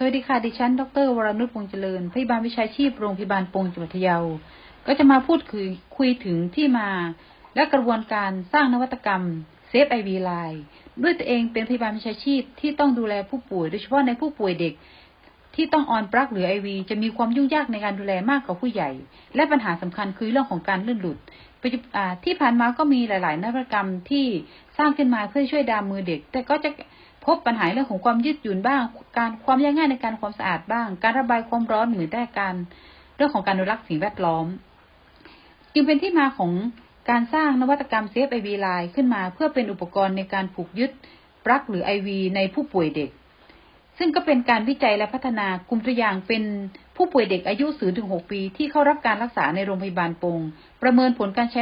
สวัสดีค่ะ ดิฉัน ดร วรนุชพงเจริญ พยาบาลวิชาชีพ โรงพยาบาลปงจังหวัดพะเยา ก็จะมาพูดคุยคุยถึงที่มา และกระบวนการสร้างนวัตกรรมเซฟไอวีไลน์ด้วยตัวเองเป็นพยาบาลวิชาชีพที่ต้องดูแลผู้ป่วย โดยเฉพาะในผู้ป่วยเด็ก ที่ต้องออนปลั๊กหรือไอวีจะมีความยุ่งยากในการดูแลมากกว่าผู้ใหญ่ และปัญหาสำคัญคือเรื่องของการลื่นหลุดที่ผ่านมาก็มีหลาย ๆ นวัตกรรมที่สร้างขึ้นมาเพื่อช่วยดามมือเด็ก แต่ก็จะ พบปัญหาเรื่องของความยืดหยุ่นบ้าง การความยากง่ายในการความสะอาดบ้าง การระบายความร้อนหรือได้การเรื่องของการอนุรักษ์สิ่งแวดล้อม จึงเป็นที่มาของการสร้างนวัตกรรมเซฟไอวีไลน์ขึ้นมา เพื่อเป็นอุปกรณ์ในการผูกยึดปลั๊กหรือไอวีในผู้ป่วยเด็ก ซึ่งก็เป็นการวิจัยและพัฒนากลุ่มตัวอย่างเป็นผู้ป่วยเด็กอายุ0ถึง6ปี ที่เข้ารับการรักษาในโรงพยาบาลปง ประเมินผลการใช้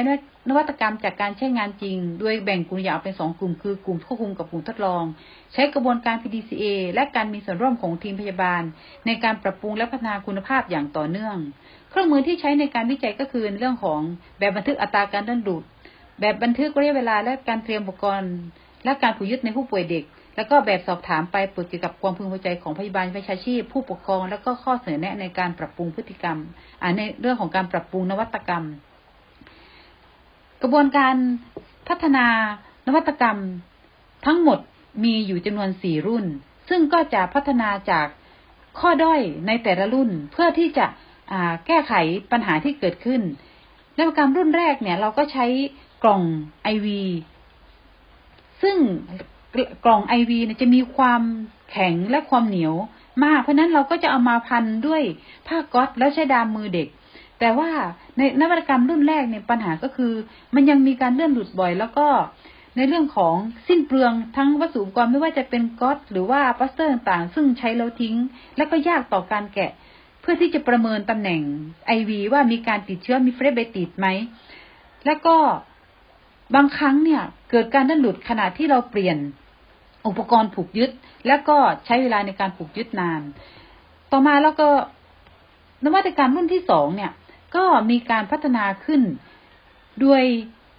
นวัตกรรมจากการใช้งานจริง โดยแบ่งกลุ่มอย่างเป็นสองกลุ่ม คือกลุ่มควบคุมกับกลุ่มทดลอง ใช้กระบวนการ PDCA และการมีส่วนร่วมของทีมพยาบาล ในการปรับปรุงและพัฒนาคุณภาพอย่างต่อเนื่อง เครื่องมือที่ใช้ในการวิจัยก็คือเรื่องของแบบบันทึกอัตราการดันดูด แบบบันทึกระยะเวลาและการเตรียมอุปกรณ์ และการผูกยึดในผู้ป่วยเด็ก แล้วก็แบบสอบถามไปเกี่ยวกับความพึงพอใจของพยาบาลวิชาชีพ ผู้ปกครอง แล้วก็ข้อเสนอแนะในการปรับปรุงพฤติกรรมในเรื่องของการปรับปรุงนวัตกรรม กระบวนการพัฒนานวัตกรรม ทั้งหมดมีอยู่จำนวนสี่รุ่น ซึ่งก็จะพัฒนาจากข้อด้อยในแต่ละรุ่นเพื่อที่จะแก้ไขปัญหาที่เกิดขึ้นนวัตกรรมรุ่นแรกเนี่ยเราก็ใช้กล่องไอวีซึ่ง กล่องไอวีเนี่ยจะมีความแข็งและความเหนียวมาก เพราะนั้นเราก็จะเอามาพันด้วยผ้าก๊อตแล้วใช้ดามมือเด็ก แต่ว่าในนวัตกรรมรุ่นแรกเนี่ยปัญหาก็คือ มันยังมีการเลื่อนหลุดบ่อย แล้วก็ในเรื่องของสิ้นเปลืองทั้งวัสดุอุปกรณ์ไม่ว่าจะเป็นก๊อตหรือว่าปลาสเตอร์ต่างๆ ซึ่งใช้แล้วทิ้ง และก็ยากต่อการแกะ เพื่อที่จะประเมินตำแหน่งไอวีว่ามีการติดเชื้อมีเฟรเบติดไหมและก็บางครั้งเนี่ย เกิดการดันหลุดขณะที่เราเปลี่ยน อุปกรณ์ผูกยึด แล้วก็ใช้เวลาในการผูกยึดนาน ต่อมาแล้วก็นวัตกรรมรุ่นที่สองเนี่ย ก็มีการพัฒนาขึ้นโดย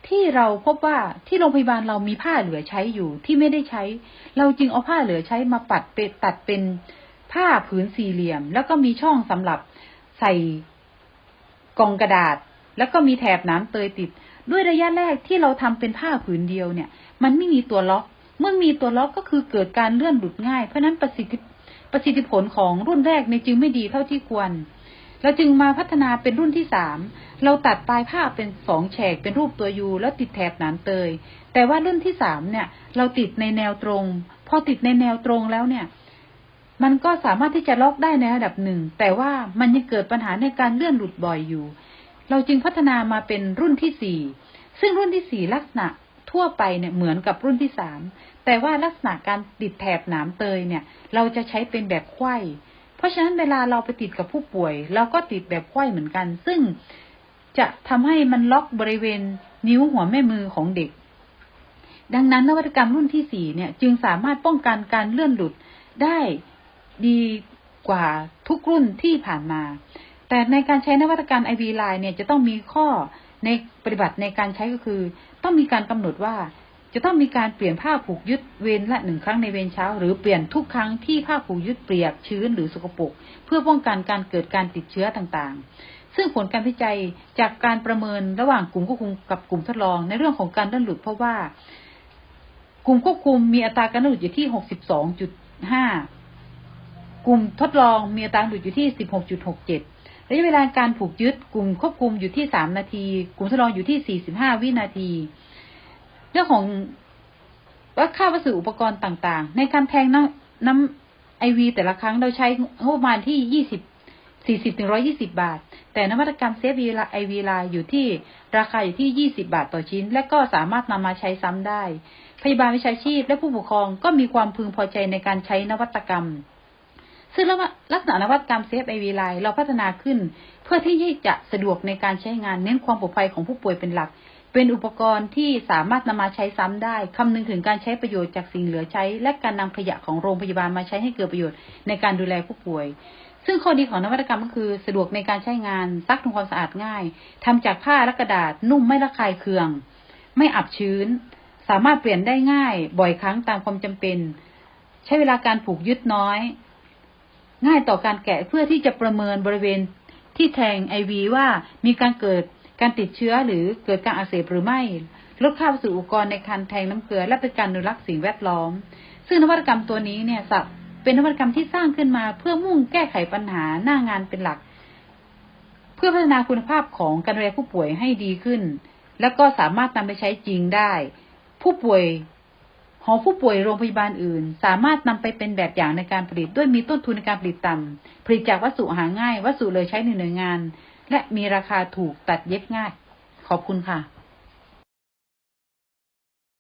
ที่เราพบว่าที่โรงพยาบาลเรามีผ้าเหลือใช้อยู่ที่ไม่ได้ใช้ เราจึงเอาผ้าเหลือใช้มาปัดเปตัดเป็นผ้าผืนสี่เหลี่ยม แล้วก็มีช่องสำหรับใส่กองกระดาษ แล้วก็มีแถบน้ำเตยติด ด้วยระยะแรกที่เราทำเป็นผ้าผืนเดียวเนี่ย มันไม่มีตัวล็อก เมื่อมีตัวล็อกก็คือเกิดการเลื่อนหลุดง่าย เพราะนั้นประสิทธิประสิทธิผลของรุ่นแรกในจึงไม่ดีเท่าที่ควร เราจึงมาพัฒนาเป็นรุ่นที่สามเราตัดปลายผ้าเป็นสองแฉกเป็นรูปตัวยูแล้วติดแถบหนานเตย แต่ว่ารุ่นที่สามเนี่ย เราติดในแนวตรง พอติดในแนวตรงแล้วเนี่ย มันก็สามารถที่จะล็อกได้ในระดับหนึ่ง แต่ว่ามันยังเกิดปัญหาในการเลื่อนหลุดบ่อยอยู่ เราจึงพัฒนามาเป็นรุ่นที่สี่ซึ่งรุ่นที่สี่ลักษณะ ทั่วไปเนี่ยเหมือนกับรุ่นที่สามแต่ว่าลักษณะการติดแถบหนามเตยเนี่ย เราจะใช้เป็นแบบไข้เพราะฉะนั้นเวลาเราไปติดกับผู้ป่วย เราก็ติดแบบไข้เหมือนกัน ซึ่งจะทำให้มันล็อกบริเวณนิ้วหัวแม่มือของเด็ก ดังนั้นนวัตกรรมรุ่นที่สี่เนี่ย จึงสามารถป้องกันการเลื่อนหลุดได้ดีกว่าทุกรุ่นที่ผ่านมา แต่ในการใช้นวัตกรรม IV Line เนี่ยจะต้องมีข้อ ในปฏิบัติในการใช้ก็คือ ต้องมีการกำหนดว่า จะต้องมีการเปลี่ยนผ้าผูกยึดเวรละหนึ่งครั้งในเวรเช้า หรือเปลี่ยนทุกครั้งที่ผ้าผูกยึดเปียกชื้นหรือสกปรกเพื่อป้องกันการเกิดการติดเชื้อต่างๆ ซึ่งผลการวิจัยจากการประเมินระหว่างกลุ่มควบคุมกับกลุ่มทดลองในเรื่องของการดันหลุดเพราะว่ากลุ่มควบคุมมีอัตราการดันหลุดอยู่ที่ 62.5 กลุ่มทดลองมีอัตราหลุดอยู่ที่ 16.67 ระยะเวลาการผูกยึดกลุ่มควบคุมอยู่ที่สามนาที กลุ่มทดลองอยู่ที่สี่สิบห้าวินาที เรื่องของว่าค่าวัสดุอุปกรณ์ต่างๆ ในการแทงน้ำน้ำไอวีแต่ละครั้งเราใช้งบประมาณที่ยี่สิบสี่สิบถึงร้อยี่สิบาท แต่นวัตกรรมเซฟวีไอวีลาอยู่ที่ราคาอยู่ที่ยี่สิบาทต่อชิ้น และก็สามารถนำมาใช้ซ้ำได้ พยาบาลวิชาชีพและผู้ปกครองก็มีความพึงพอใจในการใช้นวัตกรรม ซึ่งลักษณะนวัตกรรมเซฟไอวีไลเราพัฒนาขึ้น เพื่อที่จะสะดวกในการใช้งานเน้นความปลอดภัยของผู้ป่วยเป็นหลัก เป็นอุปกรณ์ที่สามารถนำมาใช้ซ้ำได้คำนึงถึงการใช้ประโยชน์จากสิ่งเหลือใช้ และการนำขยะของโรงพยาบาลมาใช้ให้เกิดประโยชน์ในการดูแลผู้ป่วยซึ่งข้อดีของนวัตกรรมก็คือสะดวกในการใช้งานซักทำความสะอาดง่ายทำจากผ้าและกระดาษนุ่มไม่ระคายเคือง ไม่อับชื้น สามารถเปลี่ยนได้ง่าย บ่อยครั้งตามความจำเป็น ใช้เวลาการผูกยึดน้อย ง่ายต่อการแกะเพื่อที่จะประเมินบริเวณที่แทงไอวีว่ามีการเกิดการติดเชื้อหรือเกิดการอักเสบหรือไม่ลดค่าวัสดุอุปกรณ์ในการแทงน้ำเกลือ และเป็นการอนุรักษ์สิ่งแวดล้อม ซึ่งนวัตกรรมตัวนี้เนี่ยเป็นนวัตกรรมที่สร้างขึ้นมา เพื่อมุ่งแก้ไขปัญหาหน้างานเป็นหลัก เพื่อพัฒนาคุณภาพของการดูแลผู้ป่วยให้ดีขึ้น แล้วก็สามารถนำไปใช้จริงได้ ผู้ป่วย หอผู้ป่วยโรงพยาบาลอื่น สามารถนำไปเป็นแบบอย่างในการผลิตด้วยมีต้นทุนในการผลิตต่ำผลิตจากวัสดุหาง่าย วัสดุเลยใช้ในหน่วยงาน และมีราคาถูกตัดเย็บง่าย ขอบคุณค่ะ